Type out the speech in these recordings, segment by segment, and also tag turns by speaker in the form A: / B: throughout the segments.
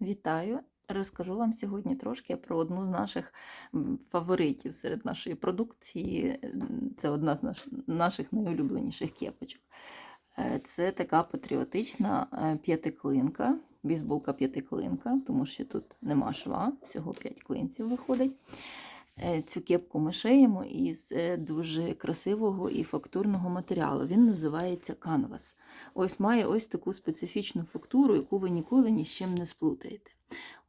A: Вітаю! Розкажу вам сьогодні трошки про одну з наших фаворитів серед нашої продукції. Це одна з наших найулюбленіших кепочок. Е, Це така патріотична е, п'ятиклинка, бейсболка п'ятиклинка, тому що тут нема шва, всього п'ять клинців виходить. Е, Цю кепку ми шиємо із е, дуже красивого і фактурного матеріалу. Він називається канвас. Ось має ось таку специфічну фактуру, яку ви ніколи ні з чим не сплутаєте.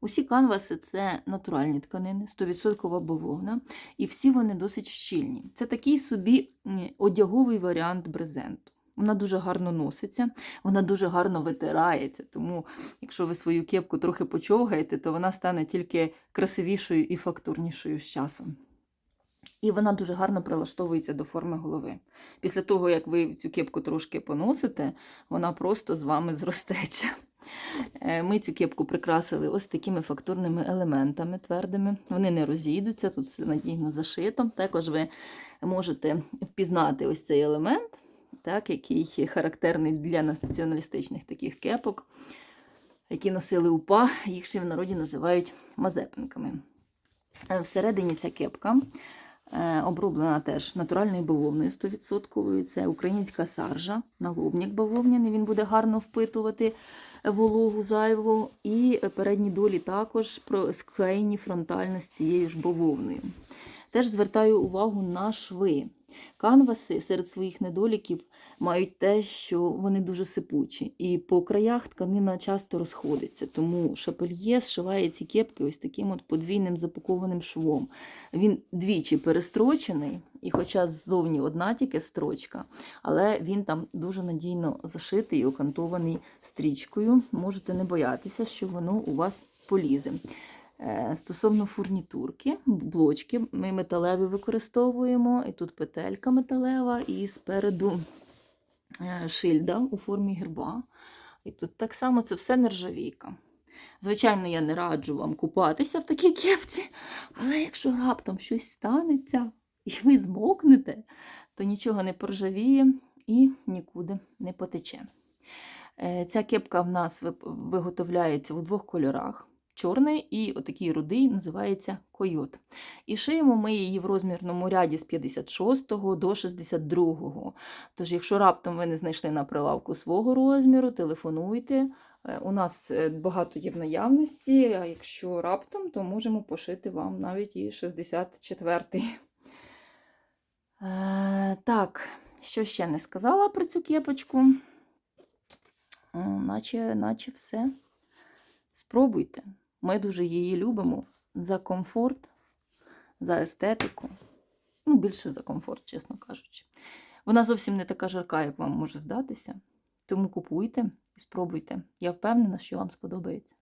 A: Усі канваси це натуральні тканини, 100% бавовна, і всі вони досить щільні. Це такий собі одяговий варіант брезенту. Вона дуже гарно носиться, вона дуже гарно витирається. Тому, якщо ви свою кепку трохи почовгаєте, то вона стане тільки красивішою і фактурнішою з часом. І вона дуже гарно прилаштовується до форми голови. Після того, як ви цю кепку трошки поносите, вона просто з вами зростеться. Е, Ми цю кепку прикрасили ось такими фактурними елементами твердими. Вони не розійдуться, тут все надійно зашито. Також ви можете впізнати ось цей елемент, так, який характерний для націоналістичних таких кепок, які носили УПА, їх ще в народі називають мазепинками. Е, Всередині ця кепка е, оброблена теж натуральною бавовною 100%. Це українська саржа, налобник бавовняний, він буде гарно впитувати вологу зайву. І передні долі також склеєні фронтально з цією ж бавовною. Теж звертаю увагу на шви. Канваси серед своїх недоліків мають те, що вони дуже сипучі, і по краях тканина часто розходиться. Тому шапельє зшиває ці кепки ось таким от подвійним запакованим швом. Він двічі перестрочений, і хоча ззовні одна тільки строчка, але він там дуже надійно зашитий і окантований стрічкою. Можете не боятися, що воно у вас полізе. Е, Стосовно фурнітурки, блочки ми металеві використовуємо, і тут петелька металева, і спереду е, шильда у формі герба. І тут так само це все нержавійка. Звичайно, я не раджу вам купатися в такій кепці, але якщо раптом щось станеться і ви змокнете, то нічого не поржавіє і нікуди не потече. Е, Ця кепка в нас виготовляється у двох кольорах. Чорний і отакий рудий називається койот. І шиємо ми її в розмірному ряді з 56 до 62. Тож, якщо раптом ви не знайшли на прилавку свого розміру, телефонуйте. Е, У нас е, багато є в наявності, а якщо раптом, то можемо пошити вам навіть і 64. Е, так, що ще не сказала про цю кепочку? Наче, наче все. Спробуйте. Ми дуже її любимо за комфорт, за естетику. Ну, більше за комфорт, чесно кажучи. Вона зовсім не така жарка, як вам може здатися. Тому купуйте і спробуйте. Я впевнена, що вам сподобається.